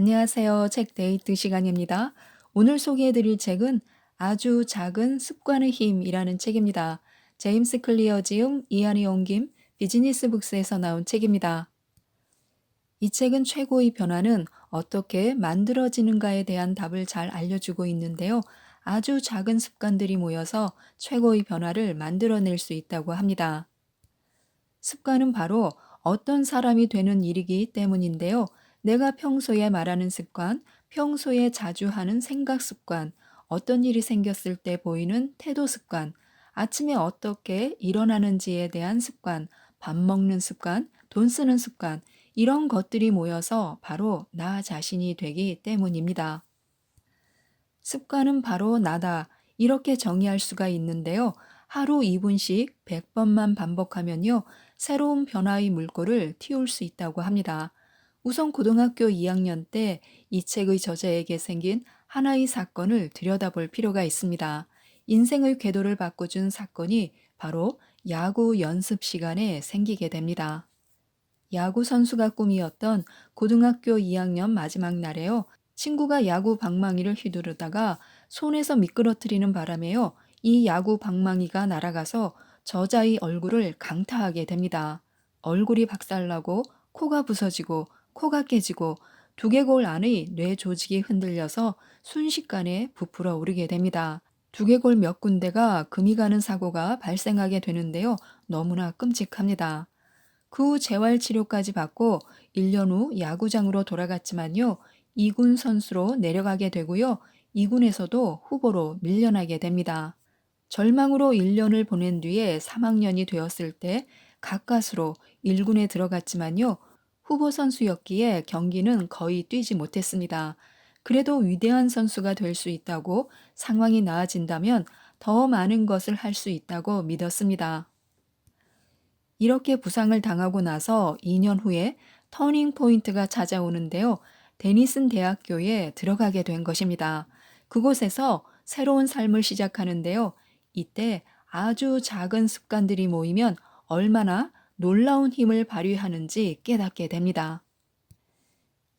안녕하세요. 책 데이트 시간입니다. 오늘 소개해 드릴 책은 아주 작은 습관의 힘이라는 책입니다. 제임스 클리어 지음, 이안이 옮김, 비즈니스 북스에서 나온 책입니다. 이 책은 최고의 변화는 어떻게 만들어지는가에 대한 답을 잘 알려주고 있는데요. 아주 작은 습관들이 모여서 최고의 변화를 만들어낼 수 있다고 합니다. 습관은 바로 어떤 사람이 되는 일이기 때문인데요. 내가 평소에 말하는 습관, 평소에 자주 하는 생각 습관, 어떤 일이 생겼을 때 보이는 태도 습관, 아침에 어떻게 일어나는지에 대한 습관, 밥 먹는 습관, 돈 쓰는 습관, 이런 것들이 모여서 바로 나 자신이 되기 때문입니다. 습관은 바로 나다. 이렇게 정의할 수가 있는데요. 하루 2분씩 100번만 반복하면요. 새로운 변화의 물꼬를 틔울 수 있다고 합니다. 우선 고등학교 2학년 때 이 책의 저자에게 생긴 하나의 사건을 들여다볼 필요가 있습니다. 인생의 궤도를 바꿔준 사건이 바로 야구 연습 시간에 생기게 됩니다. 야구 선수가 꿈이었던 고등학교 2학년 마지막 날에요. 친구가 야구 방망이를 휘두르다가 손에서 미끄러뜨리는 바람에요. 이 야구 방망이가 날아가서 저자의 얼굴을 강타하게 됩니다. 얼굴이 박살나고 코가 부서지고 코가 깨지고 두개골 안의 뇌 조직이 흔들려서 순식간에 부풀어 오르게 됩니다. 두개골 몇 군데가 금이 가는 사고가 발생하게 되는데요. 너무나 끔찍합니다. 그 후 재활 치료까지 받고 1년 후 야구장으로 돌아갔지만요. 2군 선수로 내려가게 되고요. 2군에서도 후보로 밀려나게 됩니다. 절망으로 1년을 보낸 뒤에 3학년이 되었을 때 가까스로 1군에 들어갔지만요. 후보 선수였기에 경기는 거의 뛰지 못했습니다. 그래도 위대한 선수가 될 수 있다고 상황이 나아진다면 더 많은 것을 할 수 있다고 믿었습니다. 이렇게 부상을 당하고 나서 2년 후에 터닝 포인트가 찾아오는데요. 데니슨 대학교에 들어가게 된 것입니다. 그곳에서 새로운 삶을 시작하는데요. 이때 아주 작은 습관들이 모이면 얼마나 놀라운 힘을 발휘하는지 깨닫게 됩니다.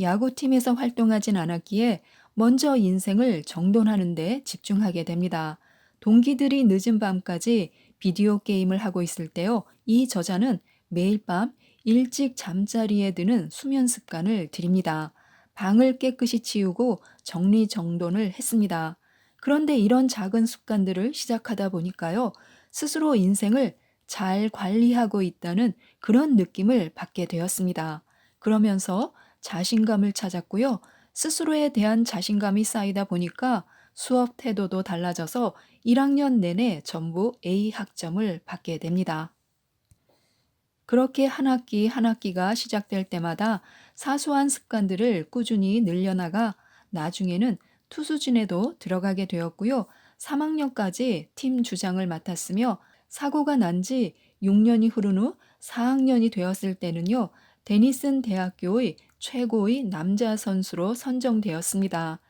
야구팀에서 활동하진 않았기에 먼저 인생을 정돈하는 데 집중하게 됩니다. 동기들이 늦은 밤까지 비디오 게임을 하고 있을 때요. 이 저자는 매일 밤 일찍 잠자리에 드는 수면 습관을 들입니다. 방을 깨끗이 치우고 정리정돈을 했습니다. 그런데 이런 작은 습관들을 시작하다 보니까요. 스스로 인생을 잘 관리하고 있다는 그런 느낌을 받게 되었습니다. 그러면서 자신감을 찾았고요. 스스로에 대한 자신감이 쌓이다 보니까 수업 태도도 달라져서 1학년 내내 전부 A 학점을 받게 됩니다. 그렇게 한 학기 한 학기가 시작될 때마다 사소한 습관들을 꾸준히 늘려나가 나중에는 투수진에도 들어가게 되었고요. 3학년까지 팀 주장을 맡았으며 사고가 난 지 6년이 흐른 후 4학년이 되었을 때는요. 데니슨 대학교의 최고의 남자 선수로 선정되었습니다.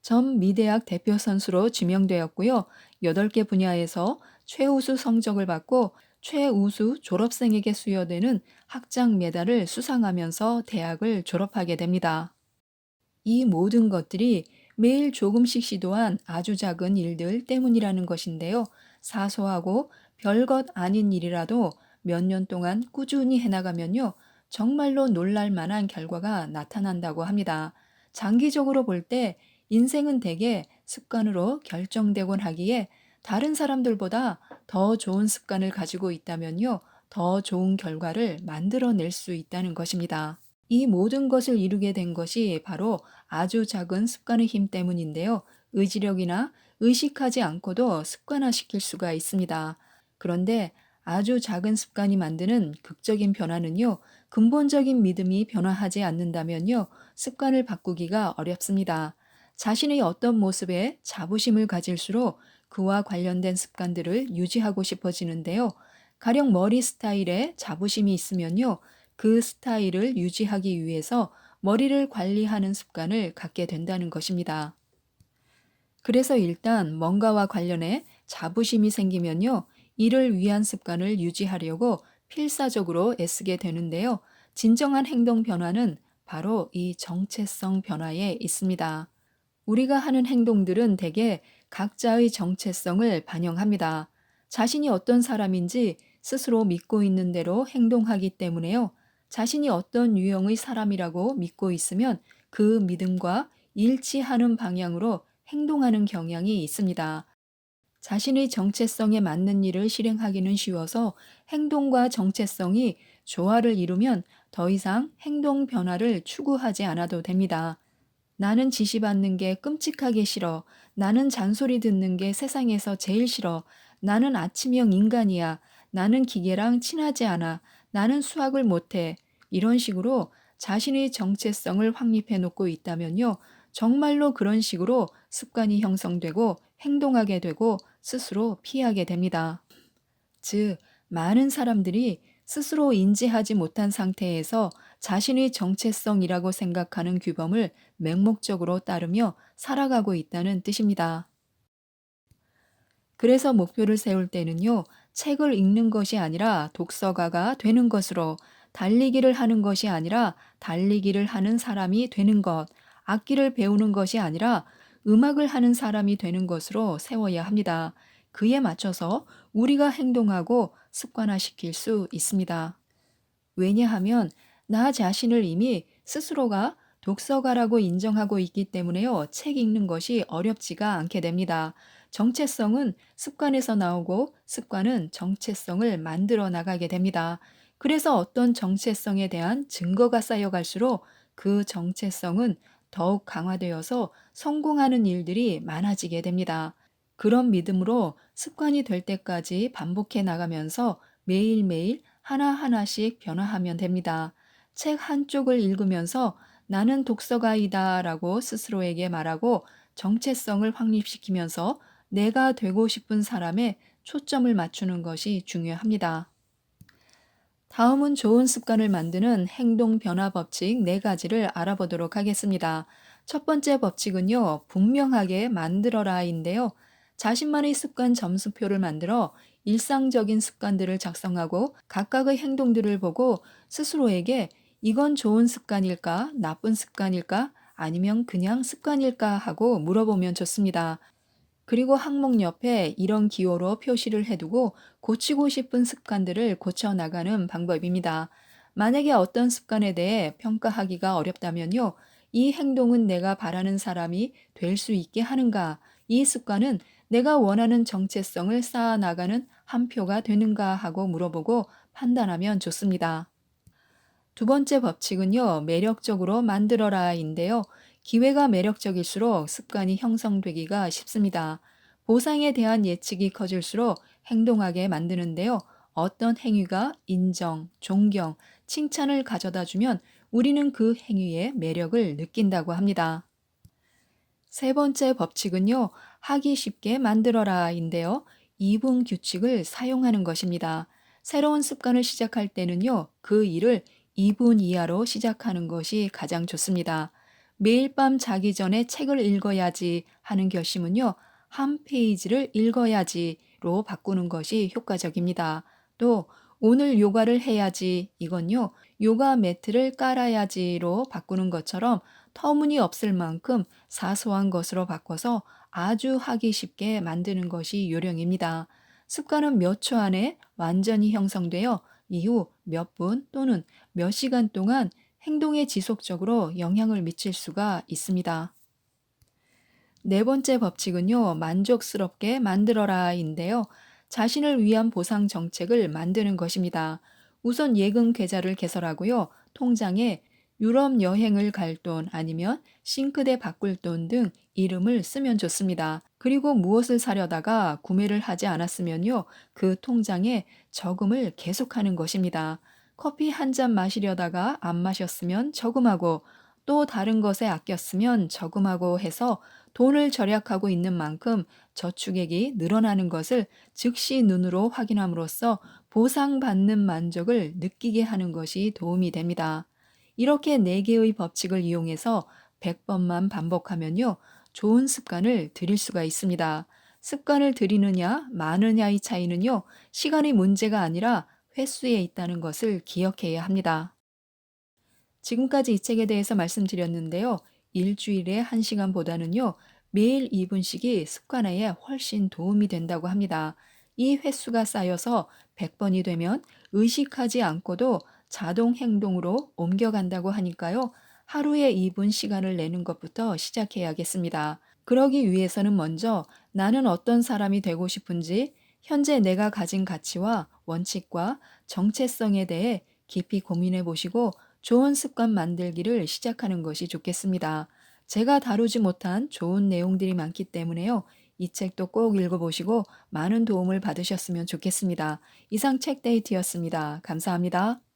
전 미대학 대표 선수로 지명되었고요. 8개 분야에서 최우수 성적을 받고 최우수 졸업생에게 수여되는 학장 메달을 수상하면서 대학을 졸업하게 됩니다. 이 모든 것들이 매일 조금씩 시도한 아주 작은 일들 때문이라는 것인데요. 사소하고 별것 아닌 일이라도 몇 년 동안 꾸준히 해나가면요. 정말로 놀랄 만한 결과가 나타난다고 합니다. 장기적으로 볼 때 인생은 대개 습관으로 결정되곤 하기에 다른 사람들보다 더 좋은 습관을 가지고 있다면요. 더 좋은 결과를 만들어낼 수 있다는 것입니다. 이 모든 것을 이루게 된 것이 바로 아주 작은 습관의 힘 때문인데요. 의지력이나 의식하지 않고도 습관화시킬 수가 있습니다. 그런데 아주 작은 습관이 만드는 극적인 변화는요, 근본적인 믿음이 변화하지 않는다면요, 습관을 바꾸기가 어렵습니다. 자신의 어떤 모습에 자부심을 가질수록 그와 관련된 습관들을 유지하고 싶어지는데요. 가령 머리 스타일에 자부심이 있으면요, 그 스타일을 유지하기 위해서 머리를 관리하는 습관을 갖게 된다는 것입니다. 그래서 일단 뭔가와 관련해 자부심이 생기면요, 이를 위한 습관을 유지하려고 필사적으로 애쓰게 되는데요. 진정한 행동 변화는 바로 이 정체성 변화에 있습니다. 우리가 하는 행동들은 대개 각자의 정체성을 반영합니다. 자신이 어떤 사람인지 스스로 믿고 있는 대로 행동하기 때문에요. 자신이 어떤 유형의 사람이라고 믿고 있으면 그 믿음과 일치하는 방향으로 행동하는 경향이 있습니다. 자신의 정체성에 맞는 일을 실행하기는 쉬워서 행동과 정체성이 조화를 이루면 더 이상 행동 변화를 추구하지 않아도 됩니다. 나는 지시받는 게 끔찍하게 싫어. 나는 잔소리 듣는 게 세상에서 제일 싫어. 나는 아침형 인간이야. 나는 기계랑 친하지 않아. 나는 수학을 못해. 이런 식으로 자신의 정체성을 확립해 놓고 있다면요. 정말로 그런 식으로 습관이 형성되고 행동하게 되고 스스로 피하게 됩니다. 즉, 많은 사람들이 스스로 인지하지 못한 상태에서 자신의 정체성이라고 생각하는 규범을 맹목적으로 따르며 살아가고 있다는 뜻입니다. 그래서 목표를 세울 때는요, 책을 읽는 것이 아니라 독서가가 되는 것으로, 달리기를 하는 것이 아니라 달리기를 하는 사람이 되는 것, 악기를 배우는 것이 아니라 음악을 하는 사람이 되는 것으로 세워야 합니다. 그에 맞춰서 우리가 행동하고 습관화시킬 수 있습니다. 왜냐하면 나 자신을 이미 스스로가 독서가라고 인정하고 있기 때문에요. 책 읽는 것이 어렵지가 않게 됩니다. 정체성은 습관에서 나오고 습관은 정체성을 만들어 나가게 됩니다. 그래서 어떤 정체성에 대한 증거가 쌓여갈수록 그 정체성은 더욱 강화되어서 성공하는 일들이 많아지게 됩니다. 그런 믿음으로 습관이 될 때까지 반복해 나가면서 매일매일 하나하나씩 변화하면 됩니다. 책 한쪽을 읽으면서 나는 독서가이다 라고 스스로에게 말하고 정체성을 확립시키면서 내가 되고 싶은 사람에 초점을 맞추는 것이 중요합니다. 다음은 좋은 습관을 만드는 행동 변화 법칙 네 가지를 알아보도록 하겠습니다. 첫 번째 법칙은요, 분명하게 만들어라인데요. 자신만의 습관 점수표를 만들어 일상적인 습관들을 작성하고 각각의 행동들을 보고 스스로에게 이건 좋은 습관일까, 나쁜 습관일까, 아니면 그냥 습관일까 하고 물어보면 좋습니다. 그리고 항목 옆에 이런 기호로 표시를 해두고 고치고 싶은 습관들을 고쳐 나가는 방법입니다. 만약에 어떤 습관에 대해 평가하기가 어렵다면요. 이 행동은 내가 바라는 사람이 될 수 있게 하는가? 이 습관은 내가 원하는 정체성을 쌓아 나가는 한 표가 되는가 하고 물어보고 판단하면 좋습니다. 두 번째 법칙은요, 매력적으로 만들어라인데요. 기회가 매력적일수록 습관이 형성되기가 쉽습니다. 보상에 대한 예측이 커질수록 행동하게 만드는데요. 어떤 행위가 인정, 존경, 칭찬을 가져다 주면 우리는 그 행위의 매력을 느낀다고 합니다. 세 번째 법칙은요, 하기 쉽게 만들어라인데요. 2분 규칙을 사용하는 것입니다. 새로운 습관을 시작할 때는요, 그 일을 2분 이하로 시작하는 것이 가장 좋습니다. 매일 밤 자기 전에 책을 읽어야지 하는 결심은요, 한 페이지를 읽어야지로 바꾸는 것이 효과적입니다. 또, 오늘 요가를 해야지 이건요, 요가 매트를 깔아야지로 바꾸는 것처럼 터무니없을 만큼 사소한 것으로 바꿔서 아주 하기 쉽게 만드는 것이 요령입니다. 습관은 몇 초 안에 완전히 형성되어 이후 몇 분 또는 몇 시간 동안 행동에 지속적으로 영향을 미칠 수가 있습니다. 네 번째 법칙은요, 만족스럽게 만들어라인데요. 자신을 위한 보상 정책을 만드는 것입니다. 우선 예금 계좌를 개설하고요. 통장에 유럽 여행을 갈 돈 아니면 싱크대 바꿀 돈 등 이름을 쓰면 좋습니다. 그리고 무엇을 사려다가 구매를 하지 않았으면요. 그 통장에 저금을 계속하는 것입니다. 커피 한 잔 마시려다가 안 마셨으면 저금하고 또 다른 것에 아꼈으면 저금하고 해서 돈을 절약하고 있는 만큼 저축액이 늘어나는 것을 즉시 눈으로 확인함으로써 보상받는 만족을 느끼게 하는 것이 도움이 됩니다. 이렇게 4개의 법칙을 이용해서 100번만 반복하면요. 좋은 습관을 들일 수가 있습니다. 습관을 들이느냐, 많으냐의 차이는요, 시간의 문제가 아니라 횟수에 있다는 것을 기억해야 합니다. 지금까지 이 책에 대해서 말씀드렸는데요. 일주일에 1시간보다는요. 매일 2분씩이 습관화에 훨씬 도움이 된다고 합니다. 이 횟수가 쌓여서 100번이 되면 의식하지 않고도 자동 행동으로 옮겨간다고 하니까요. 하루에 2분 시간을 내는 것부터 시작해야겠습니다. 그러기 위해서는 먼저 나는 어떤 사람이 되고 싶은지 현재 내가 가진 가치와 원칙과 정체성에 대해 깊이 고민해 보시고 좋은 습관 만들기를 시작하는 것이 좋겠습니다. 제가 다루지 못한 좋은 내용들이 많기 때문에요. 이 책도 꼭 읽어보시고 많은 도움을 받으셨으면 좋겠습니다. 이상 책 데이트였습니다. 감사합니다.